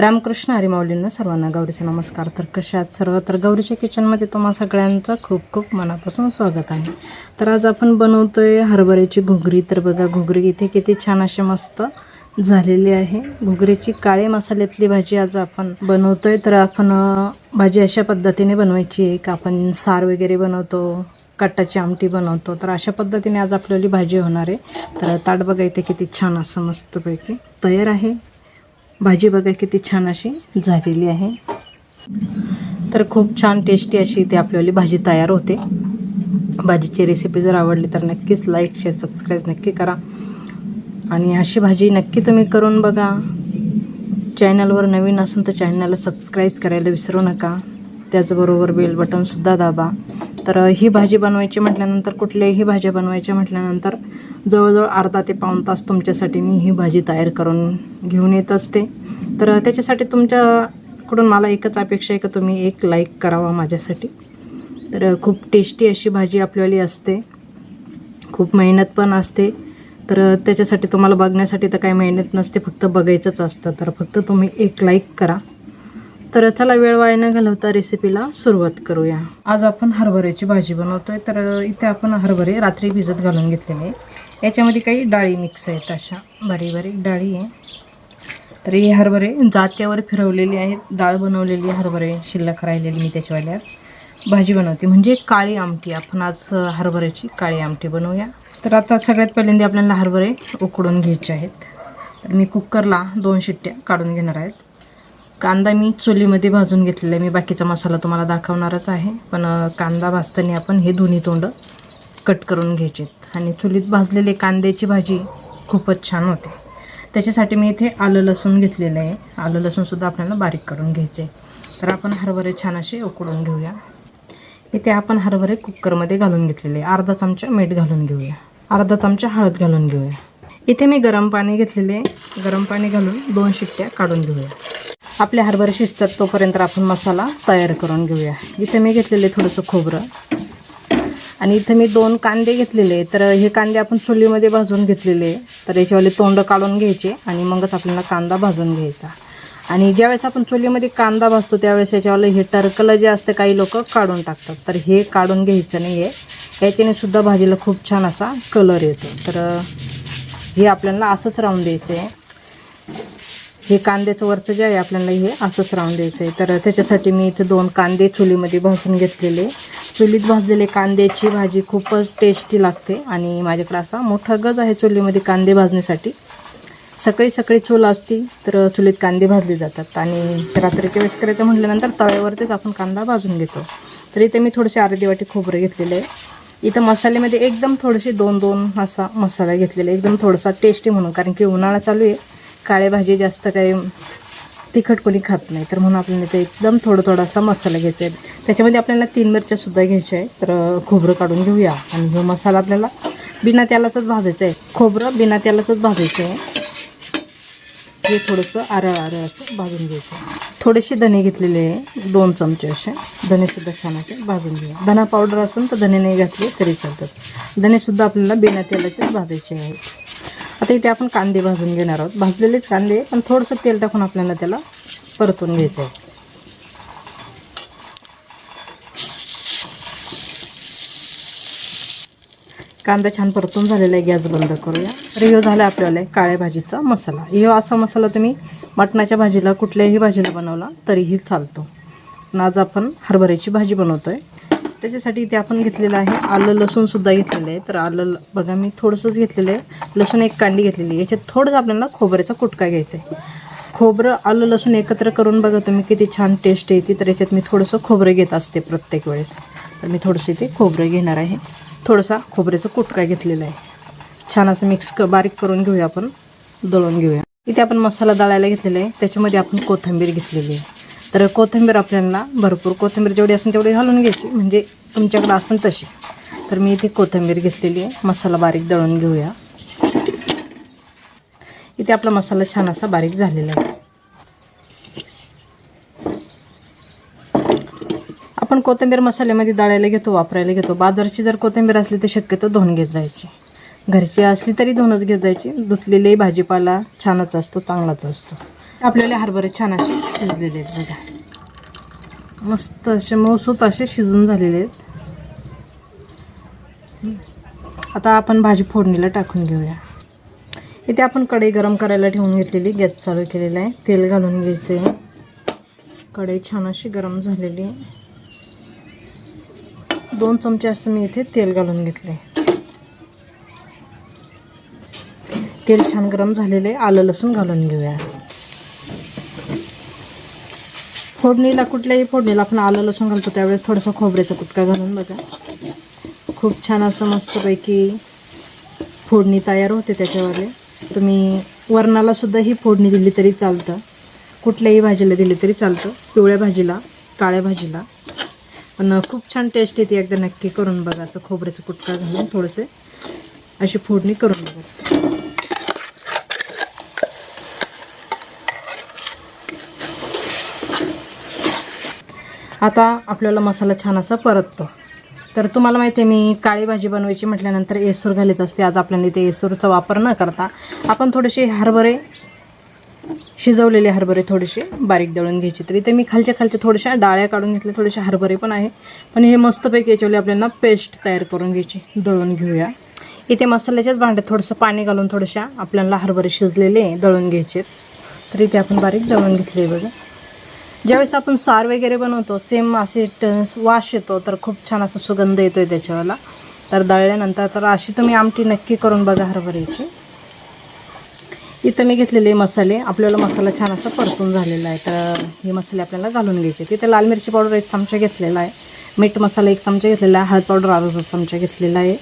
रामकृष्ण हरिमाऊलींना सर्वांना गौरीचा नमस्कार. तर कशात सर्वत्र सर्व? तर गौरीच्या किचनमध्ये तुम्हा सगळ्यांचं खूप खूप मनापासून स्वागत आहे. तर आज आपण बनवतो आहे हरभऱ्याची घुगरी. तर बघा घुगरी इथे किती छान अशी मस्त झालेली आहे. घुगरीची काळे मसाल्यातली भाजी आज आपण बनवतो आहे तर आपण भाजी अशा पद्धतीने बनवायची आहे का आपण सार वगैरे बनवतो कट्टाची आमटी बनवतो. तर अशा पद्धतीने आज आपल्याली भाजी होणार आहे. तर ताट बघा इथे किती छान असं मस्तपैकी तयार आहे. भाजी बघा किती छान अशी झालेली आहे. तर खूप छान टेस्टी अशी इथे आपल्याली भाजी तयार होते. भाजीची रेसिपी जर आवडली तर नक्कीच लाईक शेअर सबस्क्राईब नक्की करा. आणि अशी भाजी नक्की तुम्ही करून बघा. चॅनलवर नवीन असेल तर चॅनलला सबस्क्राईब करायला विसरू नका. त्याचबरोबर बेल बटनसुद्धा दाबा. तर ही भाजी बनवायची म्हटल्यानंतर कुठल्याही भाज्या बनवायच्या म्हटल्यानंतर जवळजवळ अर्धा ते पाऊण तास तुमच्यासाठी मी ही भाजी तयार करून घेऊन येत असते. तर त्याच्यासाठी तुमच्याकडून मला एकच अपेक्षा आहे का तुम्ही एक लाईक करावा माझ्यासाठी. तर खूप टेस्टी अशी भाजी आपल्याली असते. खूप मेहनत पण असते. तर त्याच्यासाठी तुम्हाला बघण्यासाठी तर काही मेहनत नसते फक्त बघायचंच असतं. तर फक्त तुम्ही एक लाईक करा. तर चला वेळ वाया न घालवता रेसिपीला सुरुवात करूया. आज आपण हरभऱ्याची भाजी बनवतोय. तर इथे आपण हरभरे रात्री भिजत घालून घेतलेले आहे याच्यामध्ये काही डाळी मिक्स आहेत अशा. बारीक बारीक डाळी आहे. तर हे हरभरे जात्यावर फिरवलेली आहेत. डाळ बनवलेली हरभरे. शिल्लक राहिलेली मी त्याच्यावाल्याच आज भाजी बनवते. म्हणजे काळी आमटी. आपण आज हरभऱ्याची काळी आमटी बनवूया. तर आता सगळ्यात पहिल्यांदा आपल्याला हरभरे उकडून घ्यायचे आहेत. तर मी कुकरला दोन शिट्ट्या काढून घेणार आहेत. कांदा मी चुलीमध्ये भाजून घेतलेला आहे. मी बाकीचा मसाला तुम्हाला दाखवणारच आहे. पण कांदा भाजताना आपण हे दोन्ही तोंड कट करून घ्यायचे आणि चुलीत भाजलेले कांद्याची भाजी खूपच छान होते. त्याच्यासाठी मी इथे आलं लसूण घेतलेलं आहे. आलं लसूणसुद्धा आपल्याला बारीक करून घ्यायचे तर आपण हरभरे छान असे उकडून घेऊया. इथे आपण हरभरे कुकरमध्ये घालून घेतलेले आहे. अर्धा चमचा मीठ घालून घेऊया. अर्धा चमचा हळद घालून घेऊया. इथे मी गरम पाणी घेतलेले आहे. गरम पाणी घालून दोन शिट्ट्या काढून घेऊया. आपले हरभरे शिजतात तोपर्यंत आपण मसाला तयार करून घेऊया. इथे मी घेतलेले थोडंसं खोबरं. आणि इथं मी दोन कांदे घेतलेले तर हे कांदे आपण चुलीमध्ये भाजून घेतलेले तर याच्यावाले तोंड काढून घ्यायचे आणि मगच आपल्याला कांदा भाजून घ्यायचा. आणि ज्यावेळेस आपण चुलीमध्ये कांदा भाजतो त्यावेळेस याच्यावाले हे टरकलं जे असतं काही लोक काढून टाकतात. तर हे काढून घ्यायचं नाही आहे याच्याने सुद्धा भाजीला खूप छान असा कलर येतो. तर हे आपल्याला असंच राहून द्यायचं आहे हे कांद्याचं वरचं जे आहे आपल्याला हे असंच राहून द्यायचं आहे तर त्याच्यासाठी मी इथे दोन कांदे चुलीमध्ये भाजून घेतलेले. चुलीत भाजलेले कांद्याची भाजी खूपच टेस्टी लागते आणि माझ्याकडे असा मोठा गज आहे चुलीमध्ये कांदे भाजण्यासाठी. सकाळी सकाळी चूल असती तर चुलीत कांदे भाजले जातात आणि रात्रीच्या वेळेस करायचं म्हटल्यानंतर तव्यावरतीच आपण कांदा भाजून घेतो. तर इथे मी थोडेसे अर्धी वाटी खोबरं घेतलेले आहे. इथं मसाल्यामध्ये एकदम थोडेसे दोन दोन असा मसाला घेतलेला आहे. एकदम थोडासा टेस्टी म्हणून कारण की उन्हाळा चालू आहे. काळे भाजी जास्त काही तिखट कोणी खात नाही. तर म्हणून आपल्याला इथं एकदम थोडं थोडासा मसाला घ्यायचा आहे. त्याच्यामध्ये आपल्याला तीन मिरच्यासुद्धा घ्यायच्या आहे. तर खोबरं काढून घेऊया. आणि हा मसाला आपल्याला बिना तेलाचंच भाजायचं आहे. खोबरं बिना तेलाचंच भाजायचं आहे. हे थोडंसं आरळ आरळ असं भाजून घ्यायचं थोडेसे धने घेतलेले आहे. दोन चमचे असे. धनेसुद्धा छान असे भाजून घ्या धना पावडर असेल तर धने नाही घातले तरी चालतात. धनेसुद्धा आपल्याला बिना तेलाचेच भाजायचे आहेत. आता इथे आपण कांदे भाजून घेणार आहोत. भाजलेलेच कांदे पण थोडंसं तेल टाकून आपल्याला त्याला परतून घ्यायचं आहे. कांदा छान परतून झालेला आहे गॅस बंद करूया. तर ह्यो झाला आपल्याला काळ्या भाजीचा मसाला. ह्यो असा मसाला तुम्ही मटणाच्या भाजीला कुठल्याही भाजीला बनवला तरीही चालतो. पण आज आपण हरभऱ्याची भाजी बनवतो आहे त्याच्यासाठी इथे आपण घेतलेलं आहे आलं लसूणसुद्धा घेतलेलं आहे. तर आलं ल- बघा मी थोडंसंच घेतलेलं आहे. लसूण एक कांडी घेतलेली आहे. याच्यात थोडंच आपल्याला खोबऱ्याचा कुटका घ्यायचा आहे. खोबरं आलं लसूण एकत्र करून बघा तुम्ही किती छान टेस्ट येते. तर याच्यात मी थोडंसं खोबरं घेत असते प्रत्येक वेळेस. तर मी थोडंसं इथे खोबरं घेणार आहे. थोडासा खोबऱ्याचा कुटका घेतलेला आहे. छान असं मिक्स क बारीक करून घेऊया आपण. दळून घेऊया. इथे आपण मसाला दळायला घेतलेला आहे. त्याच्यामध्ये आपण कोथिंबीर घेतलेली आहे. तर कोथिंबीर आपल्याला भरपूर कोथिंबीर जेवढी असेल तेवढी घालून घ्यायची. म्हणजे तुमच्याकडे असेल तशी. तर मी इथे कोथिंबीर घेतलेली आहे. मसाला बारीक दळून घेऊया. इथे आपला मसाला छान असा बारीक झालेला आहे. आपण कोथिंबीर मसाल्यामध्ये दळायला घेतो वापरायला घेतो. बाजारची जर कोथिंबीर असली तर शक्यतो धुवून घेत जायची. घरची असली तरी धुवूनच घेत जायची. धुतलेली भाजीपाला छानच असतो चांगलाच असतो. आपल्याला हरभरे छान असे शिजलेले आहेत बघा. मस्त असे मऊसूत असे शिजून झालेले आहेत. आता आपण भाजी फोडणीला टाकून घेऊया. इथे आपण कढई गरम करायला ठेवून घेतलेली गॅस चालू केलेला आहे. तेल घालून घ्यायचं आहे कढई छान अशी गरम झालेली आहे. दोन चमचे असं मी इथे तेल घालून घेतले तेल छान गरम झालेले आलं लसूण घालून घेऊया. फोडणीला कुठल्याही फोडणीला आपण आलं लसूण घालतो त्यावेळेस थोडंसं खोबऱ्याचा कुटका घालून बघा. खूप छान असं मस्तपैकी फोडणी तयार होते त्याच्यावर तुम्ही वरणाला सुद्धा ही फोडणी दिली तरी चालतं. कुठल्याही भाजीला दिली तरी चालतं. पिवळ्या भाजीला काळ्या भाजीला. पण खूप छान टेस्ट येते एकदा नक्की करून बघा असं खोबऱ्याचं कुटका घालून थोडंसे अशी फोडणी करून बघा. आता आपल्याला मसाला छान असा परततो. तर तुम्हाला माहिती आहे मी काळी भाजी बनवायची म्हटल्यानंतर एसूर घालत असते. आज आपल्याला इथे एसूरचा वापर न करता आपण थोडेसे हरभरे शिजवलेले हरभरे थोडेसे बारीक दळून घ्यायचे. तर इथे मी खालच्या खालच्या थोड्याशा डाळ्या काढून घेतल्या. थोडेसे हरभरे पण आहे. पण हे मस्तपैकी याच्यावर आपल्याला पेस्ट तयार करून घ्यायची. दळून घेऊया. इथे मसाल्याच्याच भांड्यात थोडंसं पाणी घालून थोड्याशा आपल्याला हरभरे शिजलेले दळून घ्यायचे तर इथे आपण बारीक दळून घेतले बघा. ज्यावेळेस आपण सार वगैरे बनवतो सेम असे ट वास येतो तर खूप छान असा सुगंध येतो आहे त्याच्यावाला. तर दळल्यानंतर तर अशी तुम्ही आमटी नक्की करून बघा हरभऱ्याची. इथं मी घेतलेले मसाले आपल्याला मसाला छान असा परतून झालेला आहे. तर हे मसाले आपल्याला घालून घ्यायचे. तिथे लाल मिरची पावडर एक चमचा घेतलेला आहे. मीठ मसाला एक चमचा घेतलेला आहे. हळद पावडर अर्धा चमचा घेतलेला आहे.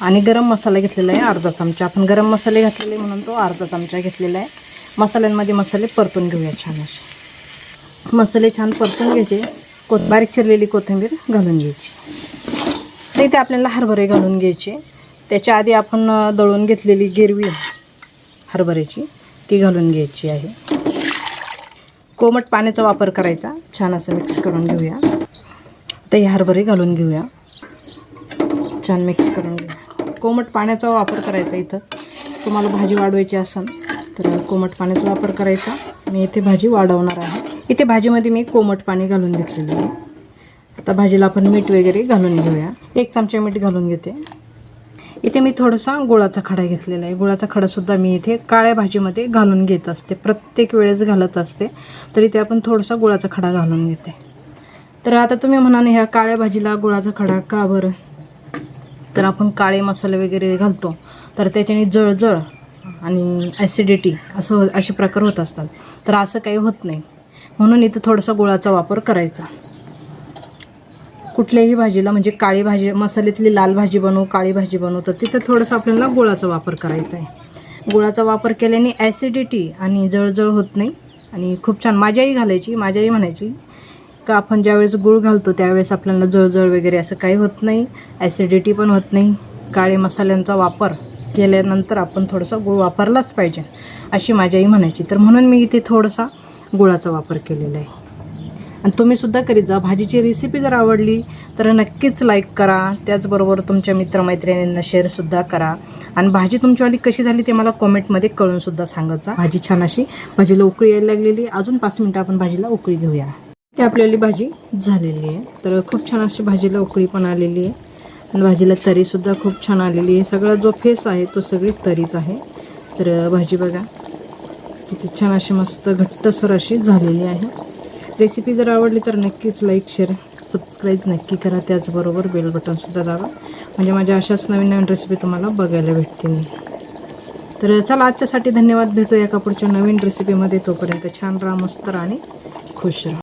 आणि गरम मसाला घेतलेला आहे अर्धा चमचा. आपण गरम मसाले घातलेले म्हणून तो अर्धा चमचा घेतलेला आहे. मसाल्यांमध्ये मसाले परतून घेऊया छान असे. मसाले छान परतून घ्यायचे. कोत बारीक चिरलेली कोथिंबीर घालून घ्यायची. तर इथे आपल्याला हरभरे घालून घ्यायचे. त्याच्या आधी आपण दळून घेतलेली गिरवी हरभऱ्याची ती घालून घ्यायची आहे. कोमट पाण्याचा वापर करायचा. छान असं मिक्स करून घेऊया. तर हे हरभरे घालून घेऊया. छान मिक्स करून घेऊया. कोमट पाण्याचा वापर करायचा इथं. तुम्हाला भाजी वाढवायची असेल तर कोमट पाण्याचा वापर करायचा. मी इथे भाजी वाढवणार आहे. इथे भाजीमध्ये मी कोमट पाणी घालून घेतलेलं आहे. आता भाजीला आपण मीठ वगैरे घालून घेऊया. एक चमचा मीठ घालून घेते. इथे मी थोडासा गुळाचा खडा घेतलेला आहे. गुळाचा खडासुद्धा मी इथे काळ्या भाजीमध्ये घालून घेत असते. प्रत्येक वेळेस घालत असते. तर इथे आपण थोडासा गुळाचा खडा घालून घेते. तर आता तुम्ही म्हणाने ह्या काळ्या भाजीला गुळाचा खडा का बरं? तर आपण काळे मसाले वगैरे घालतो. तर त्याच्याने जळजळ आणि ॲसिडिटी असं असे प्रकार होत असतात. तर असं काही होत नाही. म्हणून इथं थोडासा गुळाचा वापर करायचा. कुठल्याही भाजीला म्हणजे काळी भाजी मसाल्यातली लाल भाजी बनवू काळी भाजी बनवू तर तिथं थोडंसं आपल्याला गुळाचा वापर करायचा आहे. गुळाचा वापर केल्याने ॲसिडिटी आणि जळजळ होत नाही आणि खूप छान माझ्याही घालायची माझ्याही म्हणायची का आपण ज्यावेळेस गुळ घालतो त्यावेळेस आपल्याला जळजळ वगैरे असं काही होत नाही ॲसिडिटी पण होत नाही. काळे मसाल्यांचा वापर केल्यानंतर आपण थोडासा गुळ वापरलाच पाहिजे अशी माझ्याही म्हणायची. तर म्हणून मी इथे थोडासा गुळाचा वापर केलेला आहे. आणि तुम्हीसुद्धा करीत जा भाजीची रेसिपी जर आवडली तर नक्कीच लाईक करा. त्याचबरोबर तुमच्या मित्रमैत्रिणींना शेअरसुद्धा करा. आणि भाजी तुमच्यावाली कशी झाली ते मला कॉमेंटमध्ये कळूनसुद्धा सांगत जा. भाजी छान अशी भाजीला उकळी यायला लागलेली अजून पाच मिनटं आपण भाजीला उकळी घेऊया. ती आपल्याली भाजी झालेली आहे. तर खूप छान अशी भाजीला उकळी पण आलेली आहे. आणि भाजीला तरीसुद्धा खूप छान आलेली आहे. सगळा जो फेस आहे तो सगळी तरीच आहे. तर भाजी बघा. किती छान अशी मस्त घट्टसर अशी झालेली आहे. रेसिपी जर आवडली तर नक्कीच लाईक शेअर सबस्क्राईब नक्की करा. त्याचबरोबर बेल बटनसुद्धा दाबा. म्हणजे माझ्या अशाच नवीन नवीन रेसिपी तुम्हाला बघायला भेटतील. तर चला आजच्यासाठी धन्यवाद. भेटूया एका पुढच्या नवीन रेसिपीमध्ये तोपर्यंत छान राहा मस्त राहा आणि खुश राहा.